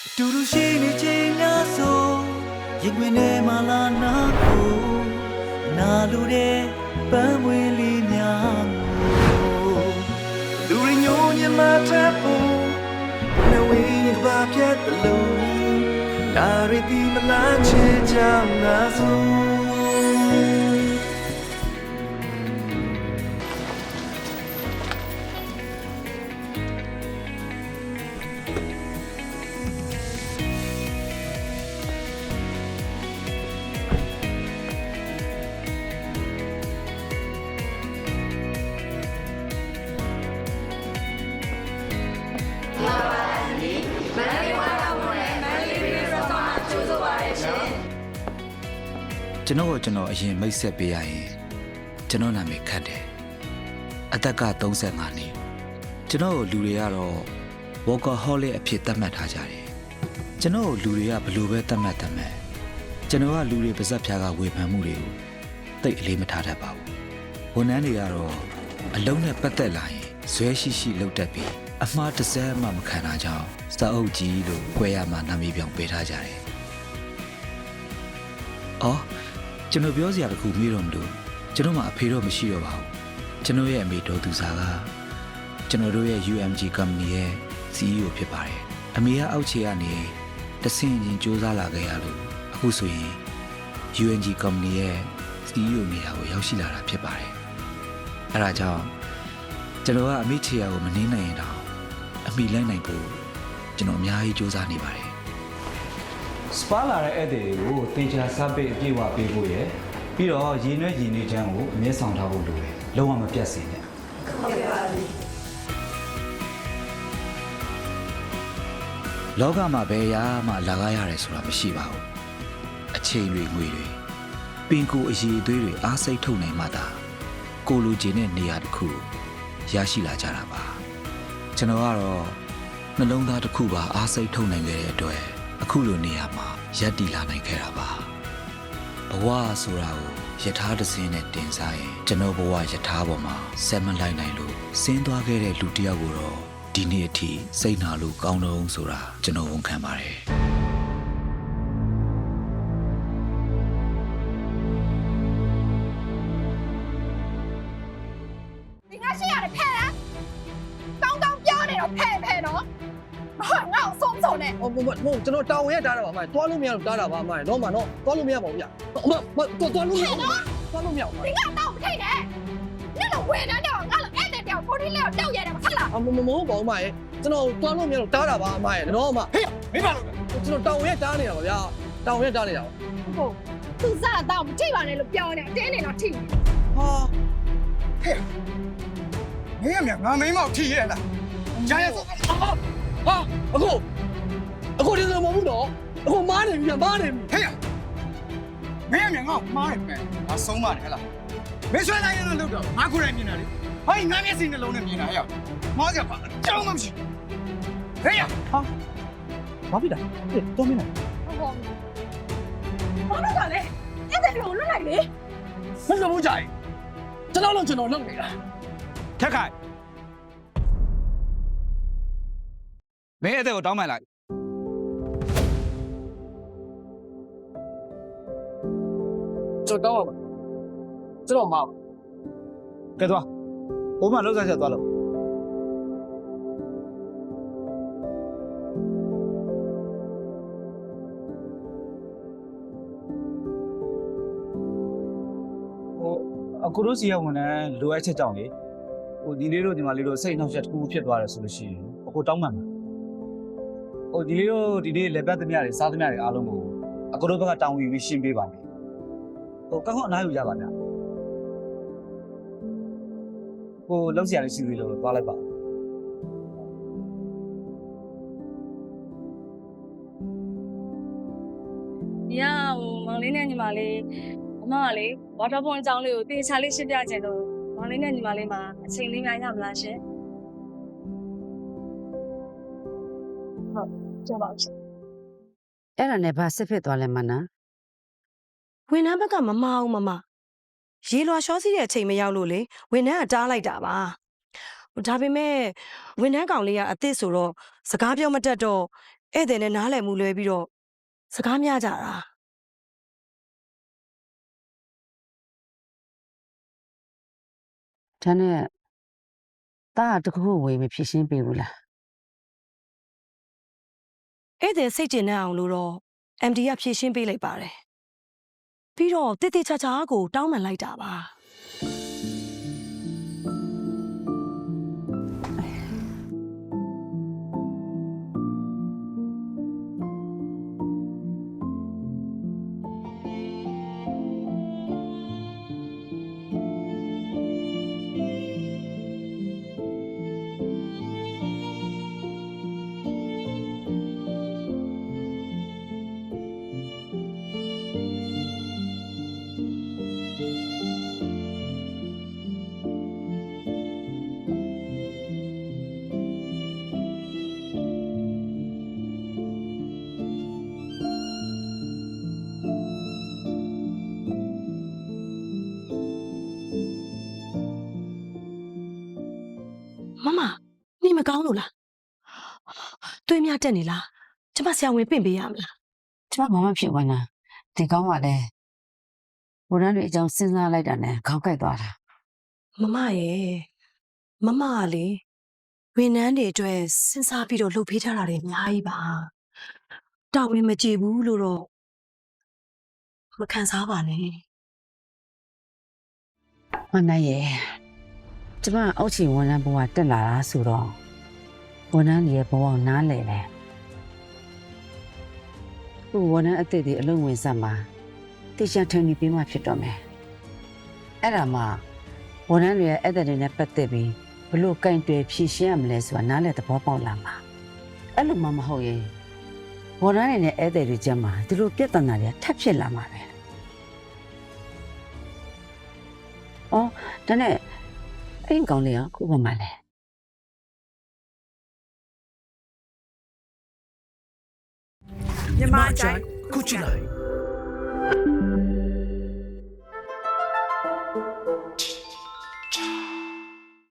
တူတူရှိနေချိန်များဆိုရင်ခွင်ထဲမှာလာနာကိုနာလိုတဲ့ပန်းမွေလေးများကိုလူရညိုညမထပ်ဖို့နဝေးကဘာပြတ်တယ်လို့ဒါရတီမလားချေချမ်းငါဆို ကျွန်တော်ကိုကျွန်တော်အရင်မိတ်ဆက်ပေးရရင်ကျွန်တော်နာမည်ခတ်တယ်အသက်က35နှစ်ကျွန်တော်ကိုလူတွေကတော့ workaholic အဖြစ်သတ်မှတ်ထားကြတယ်ကျွန်တော်ကိုလူတွေကဘယ်လိုပဲသတ်မှတ်သတ်မှတ်ကျွန်တော်ကလူတွေပါဇက်ဖြားကဝေဖန်မှုတွေကိုသိပ်အလေးမထားတတ်ပါဘူးဝန်ထမ်းတွေကတော့အလုံးနဲ့ပတ်သက်လာရင်ဇွဲရှိရှိလုပ်တတ်ပြီးအမှားတစ်စက်မှမခံတာကြောင့်စာအုပ်ကြီးလို့꿰ရမှာနာမည်ပြောင်ပေးထားကြတယ်အော် ကျွန်တော်ပြောစရာတခုမေးတော့မလို့ကျွန်တော်မှအဖေတော့မရှိတော့ပါဘူးကျွန်တော်ရဲ့အမေတော်သူစားကကျွန်တော်တို့ရဲ့ UMG company ရဲ့ CEO ဖြစ်ပါတယ်အမေကအောက်ခြေကနေတဆင့်ချင်းစူးစမ်းလာခဲ့ရလို့အခုဆိုရင် UNG company ရဲ့ CEO နေရာကိုရောက်ရှိလာတာဖြစ်ပါတယ်အဲဒါကြောင့်ကျွန်တော်ကအမေချေရာကိုမနှင်းနိုင်ရင်တော့အမိလိုက်နိုင်ဖို့ကျွန်တော်အများကြီးစူးစမ်းနေပါတယ် စပါလာတဲ့ဧည့်သည်တွေကိုတင်ချာစားပိတ်အပြည့်ဝပေးဖို့ရယ်ပြီးတော့ရည်နွဲ့ရည်နေချမ်းကိုအမြဲဆောင်ထားဖို့လိုတယ်လုံးဝမပြတ်စေနဲ့လောကမှာဘယ်ရာမှလာကားရတယ်ဆိုတာမရှိပါဘူးအချိန်တွေငွေတွေပင်ကိုအည်အသွေးတွေအားစိတ်ထုတ်နိုင်မှသာကိုလူကျင်တဲ့နေရာတစ်ခုရရှိလာကြတာပါကျွန်တော်ကတော့နှလုံးသားတစ်ခုပါအားစိတ်ထုတ်နိုင်ခဲ့တဲ့အတွက် အခုလိုနေရာမှာရပ်တည်လာနိုင်ခဲ့တာပါဘဝဆိုတာကိုယထာတစ်စင်းနဲ့တင်စားရင်ကျွန်တော်ဘဝယထာပေါ်မှာဆက်မလိုက်နိုင်လို့ဆင်းသွားခဲ့တဲ့လူတစ်ယောက်ကိုတော့ဒီနေ့အထိစိတ်နာလို့ကောင်းတော့ဆိုတာကျွန်တော်ဝန်ခံပါတယ် 你看现在的骗人，当当标那种骗骗喏，我 我松手呢， ဟိုမဟုတ်ကျွန်တော်တောင်းဝင်ရတားတာပါအမတွားလို့မရလို့တားတာပါအမတော့မတော့တွားလို့မရပါဘူးဗျအမမတွားလို့မရဘူးတွားလို့မရဘူး 你看到不骗人，那种为难的，俺了爱的掉，不听了掉眼的，我操了， အမမမဟုတ်ပါဘူးအမရဲ့ကျွန်တော်တွားလို့မရလို့တားတာပါအမရဲ့တော့အမဟေးမင်းပါလို့ကျွန်တော်တောင်းဝင်ရတားနေတာပါဗျာတောင်းဝင်ရတားနေတာပါ 不，သူစားတော့မထိပါနဲ့လို့ပြောနေတင်းနေတော့ထိ ဟာ မင်းကမြန်ငါမင်းမောက်ထိရဲ့လားဂျာရဲ့ဆို ဟာအခုအခုဒီလိုမဟုတ်ဘူးတော့ အခုမားနေပြီမားနေပြီဟေးမင်းကမြန်ငါ့ကိုမှားတယ်ပဲငါဆုံးပါတယ်ဟဲ့လားမင်းဆွဲတိုင်းရလို့လုပ်တော့ငါကိုယ်တိုင်မြင်တာလေဟိုင်းငါမျက်စိနှလုံးနဲ့မြင်တာဟဲ့မှားကြပါအကြောင်းမှမရှိဟေးဘာဖြစ်တာဟေးတော့မင်းလားဟုတ်ဘာလို့ကလဲအဲ့ဒါလို့လွတ်လိုက်လေမလုပ်ဘူးကြိုင်ကျွန်တော်လုံးကျွန်တော်လုပ်နေတာထက်ခိုင်မင်းဧည့်သည်ကိုတောင်းမှန်လိုက် ကျွန်တော်တောင်းပါကျွန်တော်မှားပါကဲသွားဘိုးမလောက်စားချက်သွားလို့ဟိုအခုတို့စီရဝန်ထမ်းလိုအပ်ချက်ကြောင့်လေဟိုဒီလေးတို့ဒီမလေးတို့စိတ်နှောက်ယှက်တစ်ခုဖြစ်သွားတယ်ဆိုလို့ရှိရင်အခုတောင်းမှန်ပါဟိုဒီလေးတို့ဒီနေ့လက်ပတ်သမျှတွေစားသမျှတွေအားလုံးကိုအခုတို့ဘက်ကတောင်းဝင်ပြီးရှင်းပေးပါမယ် ဟိုကောင်းကောင်းအနားယူကြပါဗျာဟိုလောက်စီရလေးရှိသေးလို့သွားလိုက်ပါ။ညဟိုမောင်လေးနဲ့ညီမလေးအမကလေဝါတာပွန်အကြောင်းလေးကိုတေချာလေးရှင်းပြချင်လို့မောင်လေးနဲ့ညီမလေးမှာအချိန်လေးများရမလားရှင်။ဟုတ်ကြပါဦးရှင်အဲ့ဒါနဲ့ဘာစစ်ဖြစ်သွားလဲမနာ ဝန်ထမ်းဘက်ကမမအောင်မမရေလွှာရှောစီးတဲ့အချိန်မရောက်လို့လေဝန်ထမ်းကတားလိုက်တာပါဟိုဒါပေမဲ့ဝန်ထမ်းကောင်လေးကအစ်စ်ဆိုတော့စကားပြောမတတ်တော့ဧည့်သည်နဲ့နားလည်မှုလွဲပြီးတော့စကားများကြတာဒါနဲ့တားတခုခုဝေမဖြစ်ရှင်းပေးဘူးလားဧည့်သည်စိတ်ကျဉ်နေအောင်လို့တော့ MD ကဖြည့်ရှင်းပေးလိုက်ပါတယ် ပြီးတော့တိတိကျကျကိုတောင်းပန်လိုက်တာပါ မကောင်းလို့လားသွေးများတက်နေလားကျမဆရာဝန်ပင့်ပေးရမလားကျမဘာမှဖြစ်ဝင်လားဒီကောင်းကလည်းဘုရားတွေအကြောင်းစဉ်းစားလိုက်တာနဲ့ခေါင်းကိုက်သွားတာမမရဲ့မမကလေဝန်ထမ်းတွေအတွက်စဉ်းစားပြီးတော့လှုပ်ဖေးထားတာတွေအများကြီးပါတောင်းဝင်မကြည့်ဘူးလို့တော့မခံစားပါနဲ့မနိုင်ရဲ့ကျမအောက်ချီဝန်ထမ်းဘဝတက်လာတာဆိုတော့ ဝန်ထမ်းတွေရဲ့ဘဝကိုနားလည်တယ်ခုဝန်ထမ်းအသစ်တွေအလုံးဝင်ဆက်မှာတေချာထင်နေပြီးမှဖြစ်တော့မယ်အဲ့ဒါမှဝန်ထမ်းတွေရဲ့အဲ့တဲ့တွေနဲ့ပတ်သက်ပြီးဘလို့ကင်တွေဖြည့်ရှင်းရမလဲဆိုတာနားလည်သဘောပေါက်လာမှာအဲ့လိုမှမဟုတ်ရင်ဝန်ထမ်းတွေနဲ့အဲ့တဲ့တွေကြမှာဒီလိုပြဿနာတွေထပ်ဖြစ်လာမှာပဲအော်ဒါနဲ့အဲ့ဒီကောင်လေးကခုဘာမှလဲ မြန်